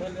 Sir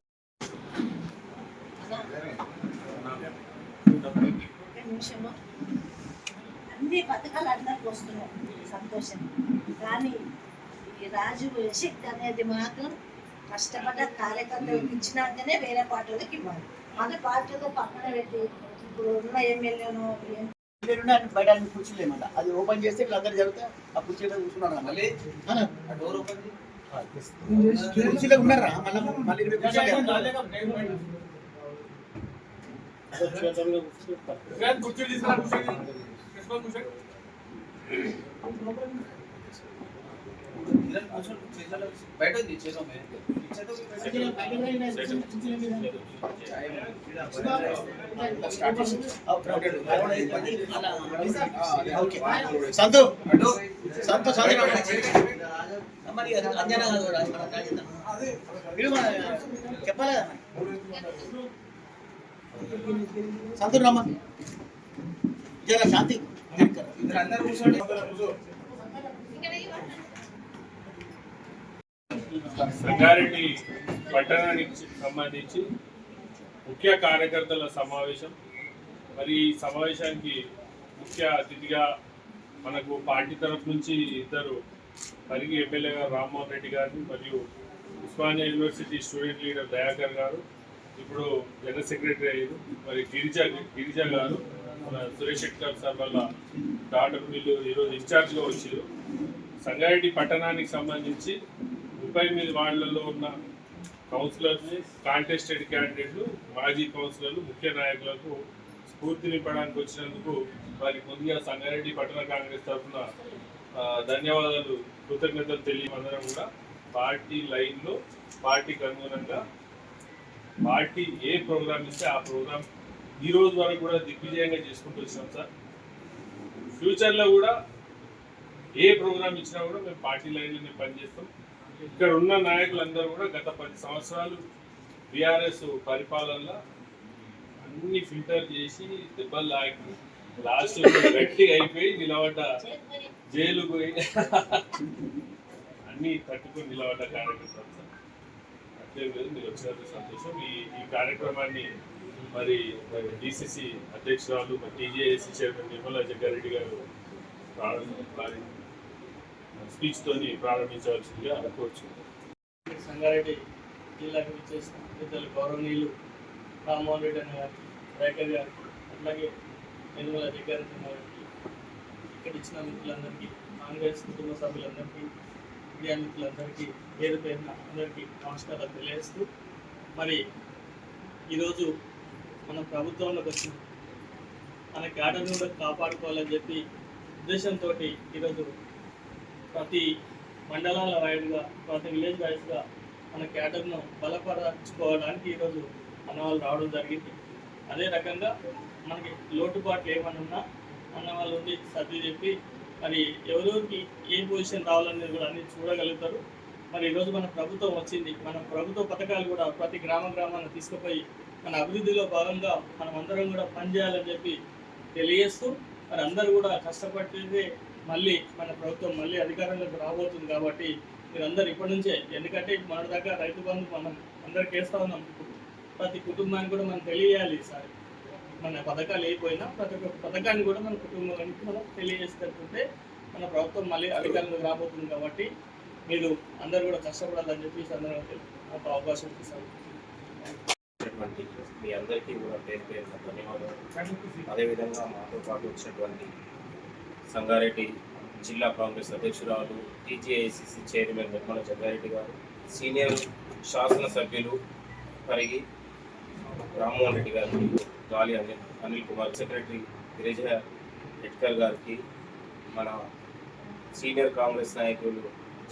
నిమిషము అన్ని పథకాలు అందరికి వస్తున్నాయి. సంతోషం. కానీ ఈ రాజు శక్తి అనేది మాత్రం కష్టపడ్డ కార్యకర్తలకు ఇచ్చినాకనే వేరే పార్టీలకు ఇవ్వాలి. మన పార్టీలో పక్కన పెట్టి ఇప్పుడు ఉన్న ఎమ్మెల్యేను బయట కూర్చోలేము అది ఓపెన్ చేస్తే ఇట్లా అందరు జరిగితే ఆ కుర్చీలో కూర్చున్నారు మళ్ళీ? డోర్ ఓపెన్ కుర్చీలో ఉన్నారా మళ్ళీ మళ్ళీ ఇరవై కుర్చీలు సంతు సంతు సంతు మరి అంజనా చెప్పాలి? కదా సంతు రమ్మ జర శాంతి సంగారెడ్డి పట్టణానికి సంబంధించి ముఖ్య కార్యకర్తల సమావేశం. మరి ఈ సమావేశానికి ముఖ్య అతిథిగా మనకు పార్టీ తరఫు నుంచి ఇద్దరు పరిగి ఎమ్మెల్యే గారు రామ్మోహన్ రెడ్డి గారిని మరియు Osmania university student leader Dayakar గారు ఇప్పుడు జనరల్ సెక్రటరీ అయ్యారు. మరి గిరిజ గిరిజ గారు సురేష్ శెట్కర్ సార్ వాళ్ళ డాటర్ వీళ్ళు ఈరోజు ఇన్ఛార్జ్గా వచ్చారు. సంగారెడ్డి పట్టణానికి సంబంధించి ముప్పై ఎనిమిది వార్డులలో ఉన్న కౌన్సిలర్ని కాంటెస్టెడ్ క్యాండిడేట్లు మాజీ కౌన్సిలర్లు ముఖ్య నాయకులకు స్ఫూర్తినిప్పడానికి వచ్చినందుకు వారికి ముందుగా సంగారెడ్డి పట్టణ కాంగ్రెస్ తరఫున ధన్యవాదాలు కృతజ్ఞతలు తెలియమందరం కూడా పార్టీ లైన్లో పార్టీకి అనుగుణంగా పార్టీ ఏ ప్రోగ్రామ్ ఇస్తే ఆ ప్రోగ్రామ్ ఈ రోజు వరకు కూడా దిగ్విజయంగా చేసుకుంటూ వచ్చినాం సార్. ఫ్యూచర్లో కూడా ఏ ప్రోగ్రామ్ ఇచ్చినా కూడా మేము పార్టీ లైన్లోనే పనిచేస్తాం. ఇక్కడ ఉన్న నాయకులందరూ కూడా గత పది సంవత్సరాలు బీఆర్ఎస్ పరిపాలనలో అన్ని ఫిల్టర్ చేసి దెబ్బలు లాగి లాస్ట్ గట్టిగా అయిపోయి నిలబడ్డ జైలు పోయి అన్ని తట్టుకొని నిలబడ్డ కార్యకర్తలు సార్ లేదు మీరు వచ్చినందుకు సంతోషం. ఈ ఈ కార్యక్రమాన్ని మరి డిసిసి అధ్యక్షురాలు మరి టీజేఏసీ చైర్మన్ నిర్మలా జగ్గారెడ్డి గారు ప్రారంభ స్పీచ్తో స్పీచ్ తోని ప్రారంభించవలసిందిగా కోరుచున్నాను. సంగారెడ్డి జిల్లాకు విచ్చేసిన పెద్దలు గౌరవనీయులు రామ్మోహన్ రెడ్డి అన్న గారికి రేఖర్ గారికి అట్లాగే నిర్మల జగ్గారెడ్డి గారికి ఇక్కడ ఇచ్చిన మిత్రులందరికీ కాంగ్రెస్ కుటుంబ సభ్యులందరికీ మీడియా మిత్రులందరికీ పేరు పేరున అందరికీ నమస్కారాలు తెలియజేస్తూ మరి ఈరోజు మనం ప్రభుత్వంలోకి వచ్చిన మన క్యాడర్ను కూడా కాపాడుకోవాలని చెప్పి ఉద్దేశంతో ఈరోజు ప్రతి మండలాల వైడ్గా ప్రతి విలేజ్ వైజ్గా మన క్యాడర్ను బలపరచుకోవడానికి ఈరోజు అన్నవాళ్ళు రావడం జరిగింది. అదే రకంగా మనకి లోటుపాట్లు ఏమన్నా అన్న వాళ్ళు ఉండి సర్ది చెప్పి మరి ఎవరెవరికి ఏ పొజిషన్ రావాలనేది కూడా అన్ని చూడగలుగుతారు. మరి ఈరోజు మన ప్రభుత్వం వచ్చింది. మన ప్రభుత్వ పథకాలు కూడా ప్రతి గ్రామ గ్రామాన్ని తీసుకుపోయి మన అభివృద్ధిలో భాగంగా మనం అందరం కూడా పనిచేయాలని చెప్పి తెలియజేస్తూ మరి అందరూ కూడా కష్టపడితే మళ్ళీ మన ప్రభుత్వం మళ్ళీ అధికారంలోకి రాబోతుంది కాబట్టి మీరందరూ ఇప్పటి నుంచే ఎందుకంటే మన దాకా రైతు బంధు మనం అందరికి వేస్తూ ఉన్నాం. ప్రతి కుటుంబానికి కూడా మనం తెలియాలి ఈసారి. మన పథకాలు అయిపోయినా ప్రతి ఒక్క పథకాన్ని కూడా మన కుటుంబానికి మనం తెలియజేస్తుంటే మన ప్రభుత్వం మళ్ళీ అధికారంలోకి రాబోతుంది కాబట్టి మీరు అందరూ కూడా కష్టపడాలని చెప్పి ఈ సందర్భంగా ఒక అవకాశం వచ్చినటువంటి మీ అందరికీ కూడా పేరు పేరున ధన్యవాదాలు. అదేవిధంగా మాతో పాటు వచ్చినటువంటి సంగారెడ్డి జిల్లా కాంగ్రెస్ అధ్యక్షురాలు టీజీఐసిసి చైర్మన్ నిర్మల జగ్గారెడ్డి గారు సీనియర్ శాసనసభ్యులు పరిగి రామ్మోహన్ రెడ్డి గారికి గాలి అనిల్ అనిల్ కుమార్ సెక్రటరీ గిరిజ ఎట్కర్ గారికి మన సీనియర్ కాంగ్రెస్ నాయకులు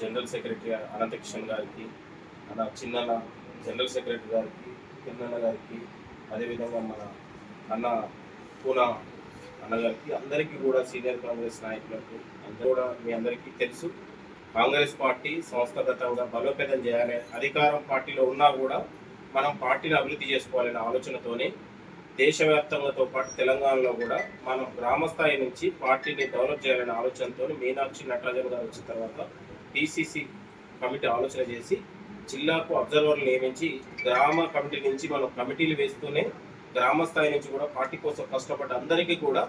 జనరల్ సెక్రటరీ అనంతకిషన్ గారికి మన చిన్నన్న జనరల్ సెక్రటరీ గారికి కిరణ్ గారికి అదేవిధంగా మన అన్న పూనా అన్నగారికి అందరికీ కూడా సీనియర్ కాంగ్రెస్ నాయకులకు అందరూ కూడా మీ అందరికీ తెలుసు. కాంగ్రెస్ పార్టీ సంస్థాగతంగా బలోపేతం చేయాలి అధికారం పార్టీలో ఉన్నా కూడా మనం పార్టీని అభివృద్ధి చేసుకోవాలనే ఆలోచనతోనే దేశవ్యాప్తంగాతో పాటు తెలంగాణలో కూడా మనం గ్రామ స్థాయి నుంచి పార్టీని డెవలప్ చేయాలనే ఆలోచనతో మీనాక్షి నటరాజన్ గారు వచ్చిన తర్వాత పిసిసి కమిటీ ఆలోచన చేసి జిల్లాకు అబ్జర్వర్లు నియమించి గ్రామ కమిటీ నుంచి మనం కమిటీలు వేస్తూనే గ్రామ స్థాయి నుంచి కూడా పార్టీ కోసం కష్టపడ్డ అందరికీ కూడా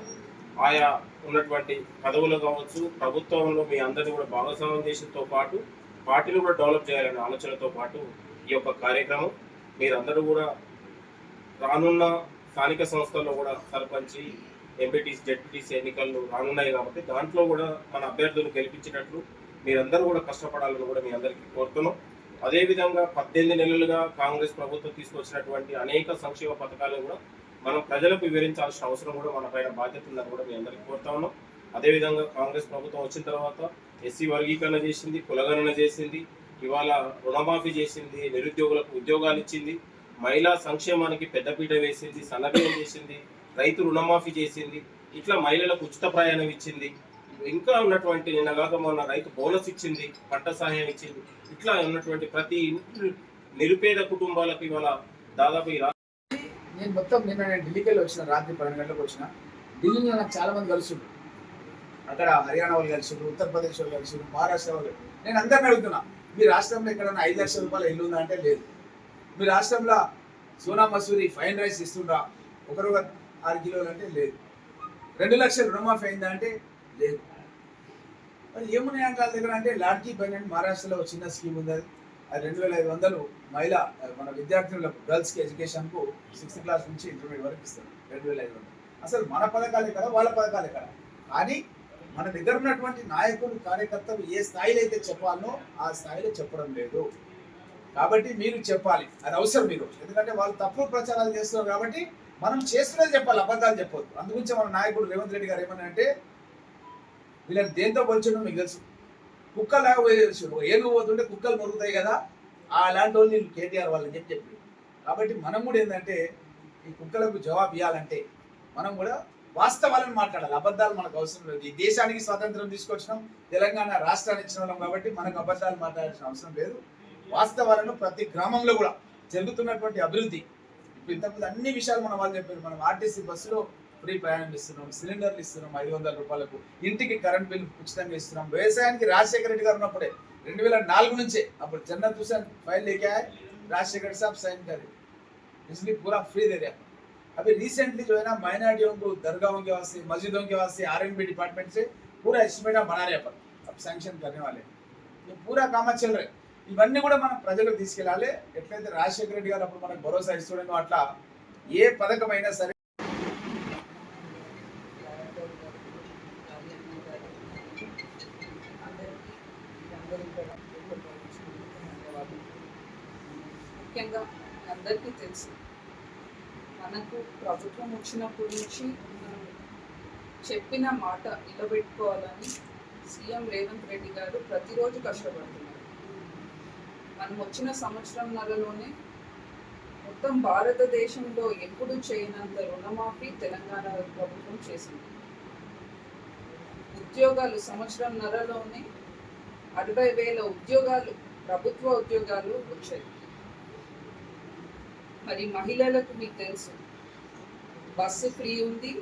ఆయా ఉన్నటువంటి పదవులు కావచ్చు ప్రభుత్వంలో మీ అందరినీ కూడా భాగస్వామ్యం చేసడంతో పాటు పార్టీని కూడా డెవలప్ చేయాలనే ఆలోచనతో పాటు ఈ యొక్క కార్యక్రమం మీరందరూ కూడా రానున్న స్థానిక సంస్థల్లో కూడా సర్పంచి ఎంపీటీసీ జెడ్పీటీసీ ఎన్నికలు రానున్నాయి కాబట్టి దాంట్లో కూడా మన అభ్యర్థులు గెలిపించినట్లు మీరందరూ కూడా కష్టపడాలని కూడా మీ అందరికీ కోరుతున్నాం. అదేవిధంగా పద్దెనిమిది నెలలుగా కాంగ్రెస్ ప్రభుత్వం తీసుకొచ్చినటువంటి అనేక సంక్షేమ పథకాలను కూడా మనం ప్రజలకు వివరించాల్సిన అవసరం కూడా మన పైన బాధ్యత ఉందని కూడా మీ అందరికీ కోరుతా ఉన్నాం. అదేవిధంగా కాంగ్రెస్ ప్రభుత్వం వచ్చిన తర్వాత ఎస్సీ వర్గీకరణ చేసింది కులగణన చేసింది ఇవాళ రుణమాఫీ చేసింది నిరుద్యోగులకు ఉద్యోగాలు ఇచ్చింది మహిళా సంక్షేమానికి పెద్దపీట వేసింది సన్నబియ్యం చేసింది రైతు రుణమాఫీ చేసింది ఇట్లా మహిళలకు ఉచిత ప్రయాణం ఇచ్చింది. ఇంకా ఉన్నటువంటి నిన్న కాక మొన్న రైతు బోనస్ ఇచ్చింది పంట సహాయం ఇచ్చింది. ఇట్లా ఉన్నటువంటి ప్రతి ఇంటి నిరుపేద కుటుంబాలకు ఇవాళ దాదాపు నేను మొత్తం నిన్న నేను ఢిల్లీకి వెళ్ళి వచ్చిన రాత్రి పన్నెండు గంటలకు వచ్చిన. ఢిల్లీలో నాకు చాలా మంది కలుసుడు అక్కడ హర్యానా వాళ్ళు కలిసిండ్రు ఉత్తరప్రదేశ్ వాళ్ళు కలిసిండ్రు మహారాష్ట్ర వాళ్ళు. నేను అందరిని అడుగుతున్నా మీ రాష్ట్రంలో ఎక్కడైనా ఐదు లక్షల రూపాయల ఇల్లు ఉందా అంటే లేదు. మీ రాష్ట్రంలో సోనా మసూరి ఫైన్ రైస్ ఇస్తుండ్రా? ఒకరు ఆరు కిలోలు అంటే లేదు. రెండు లక్షల రుణమాఫీ అయిందా అంటే లేదు. మరి ఏమున్నాయి అంకాల దగ్గర అంటే లాడ్కీ పన్నెండు మహారాష్ట్రలో చిన్న స్కీమ్ ఉంది అది. అది రెండు వేల ఐదు వందలు మహిళ మన విద్యార్థినులకు గర్ల్స్కి ఎడ్యుకేషన్కు సిక్స్త్ క్లాస్ నుంచి ఇంటర్మీడియట్ వరకు ఇస్తారు రెండు వేల ఐదు వందలు. అసలు మన పథకాలే కదా వాళ్ళ పథకాలే కదా. కానీ మన దగ్గర ఉన్నటువంటి నాయకులు కార్యకర్తలు ఏ స్థాయిలో అయితే చెప్పాలో ఆ స్థాయిలో చెప్పడం లేదు. కాబట్టి మీరు చెప్పాలి. అది అవసరం మీరు ఎందుకంటే వాళ్ళు తప్పుడు ప్రచారాలు చేస్తున్నారు కాబట్టి మనం చేస్తున్నది చెప్పాలి అబద్ధాలు చెప్పొద్దు. అందుగురించి మన నాయకుడు రేవంత్ రెడ్డి గారు ఏమన్నా అంటే వీళ్ళని దేంతో పోల్చడం మీకు తెలుసు. కుక్కలాగా పోయేసి ఏనుగు పోతుంటే కుక్కలు మొరుగుతాయి కదా. అలాంటి వాళ్ళు నేను కేటీఆర్ వాళ్ళని చెప్పి చెప్పి. కాబట్టి మనం కూడా ఏంటంటే ఈ కుక్కలకు జవాబు ఇవ్వాలంటే మనం కూడా వాస్తవాలను మాట్లాడాలి. అబద్ధాలు మనకు అవసరం లేదు. ఈ దేశానికి స్వాతంత్రం తీసుకొచ్చినాం తెలంగాణ రాష్ట్రాన్ని ఇచ్చిన వాళ్ళం కాబట్టి మనకు అబద్ధాలు మాట్లాడాల్సిన అవసరం లేదు. వాస్తవాలను ప్రతి గ్రామంలో కూడా జరుగుతున్నటువంటి అభివృద్ధి ఇప్పుడు ఇంతకుముందు అన్ని విషయాలు మన వాళ్ళు చెప్పారు మనం ఆర్టీసీ బస్సులో ఫ్రీ ప్రయాణం ఇస్తున్నాం సిలిండర్లు ఇస్తున్నాం ఐదు వందల రూపాయలకు ఇంటికి కరెంట్ బిల్ ఉచితంగా ఇస్తున్నాం వ్యవసాయానికి రాజశేఖర రెడ్డి గారు ఉన్నప్పుడే రెండు వేల నాలుగు నుంచే అప్పుడు జన్నత్ హుసేన్ ఫైల్ లేకే राजशेखर साहब साइन करे इसलिए पूरा फ्री दे रहे हैं अभी रिसेंटली जो है ना माइनॉरिटियों को दरगाहों के वास्ते मस्जिदों के वास्ते आर डिपार्टमेंट से पूरा एस्टिमेट हम बना रहे हैं अपन अब सैंक्शन करने वाले हैं। ये पूरा काम चल रहे ఇవన్నీ కూడా మనం ప్రజలకు తీసుకెళ్ళాలి. ఎట్లయితే రాజశేఖర రెడ్డి గారు అప్పుడు మనకు భరోసా ఇస్తుండో అట్లా ఏ పథకమైనా సరే. ముఖ్యంగా అందరికీ తెలుసు మనకు ప్రభుత్వం వచ్చినప్పటి నుంచి మనం చెప్పిన మాట నిలబెట్టుకోవాలని సీఎం రేవంత్ రెడ్డి గారు ప్రతిరోజు కష్టపడుతున్నారు. మనం వచ్చిన సంవత్సరంన్నరలోనే మొత్తం భారతదేశంలో ఎప్పుడు చేయనంత రుణమాఫీ తెలంగాణ ప్రభుత్వం చేసింది. ఉద్యోగాలు సంవత్సరంన్నరలోనే అరవై వేల ఉద్యోగాలు ప్రభుత్వ ఉద్యోగాలు వచ్చాయి. మరి మహిళలకు మీకు తెలుసు బస్సు ఫ్రీ ఉంది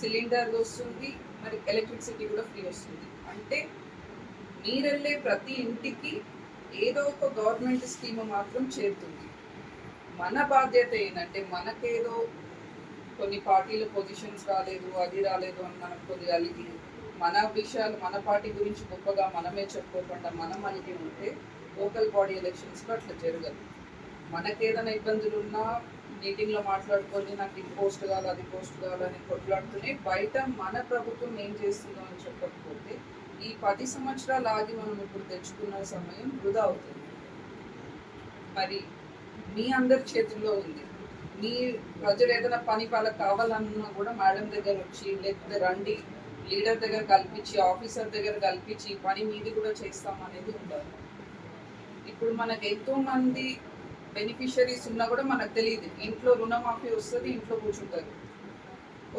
సిలిండర్ వస్తుంది మరి ఎలక్ట్రిసిటీ కూడా ఫ్రీ వస్తుంది. అంటే మీరెళ్ళే ప్రతి ఇంటికి ఏదో ఒక గవర్నమెంట్ స్కీమ్ మాత్రం చేరుతుంది. మన బాధ్యత ఏంటంటే మనకేదో కొన్ని పార్టీల పొజిషన్స్ రాలేదు అది రాలేదు అని మనం కొద్దిగా అలిగి మన విషయాలు మన పార్టీ గురించి గొప్పగా మనమే చెప్పుకోకుండా మనం అలిగి ఉంటే లోకల్ బాడీ ఎలక్షన్స్లో అట్లా జరగదు. మనకేదైనా ఇబ్బందులు ఉన్నా మీటింగ్లో మాట్లాడుకొని నాకు ఇది పోస్ట్ కాదు అది పోస్ట్ కావాలని కొట్లాడుతూనే బయట మన ప్రభుత్వం ఏం చేస్తుందో అని చెప్పకపోతే ఈ పది సంవత్సరాలు ఆగి మనం ఇప్పుడు తెచ్చుకున్న సమయం వృధా అవుతుంది. మరి మీ అందరి చేతుల్లో ఉంది. మీ ప్రజలు ఏదైనా పని వాళ్ళకి కావాలన్నా కూడా మేడం దగ్గర వచ్చి లేకపోతే రండి లీడర్ దగ్గర కల్పించి ఆఫీసర్ దగ్గర కల్పించి పని మీది కూడా చేస్తాం అనేది ఉండాలి. ఇప్పుడు మనకు ఎంతో మంది బెనిఫిషరీస్ ఉన్నా కూడా మనకు తెలియదు. ఇంట్లో రుణమాఫీ వస్తుంది ఇంట్లో కూర్చుంటారు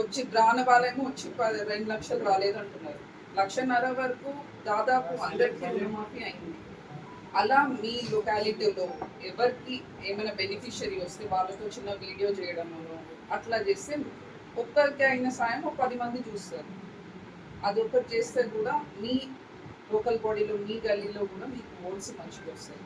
వచ్చి రాని వాళ్ళేమో వచ్చి పది- రెండు లక్షలు రాలేదు అంటున్నారు లక్షన్నర వరకు దాదాపు అందరికీ రుణమాఫీ అయింది. అలా మీ లొకాలిటీలో ఎవరికి ఏమైనా బెనిఫిషరీ వస్తే వాళ్ళతో చిన్న వీడియో చేయడంలో అట్లా చేస్తే ఒక్కరికి అయిన సాయం ఒక పది మంది చూస్తారు. అది ఒకటి చేస్తే కూడా మీ లోకల్ బాడీలో మీ గల్లీలో కూడా మీకు ఓట్స్ మంచిగా వస్తాయి.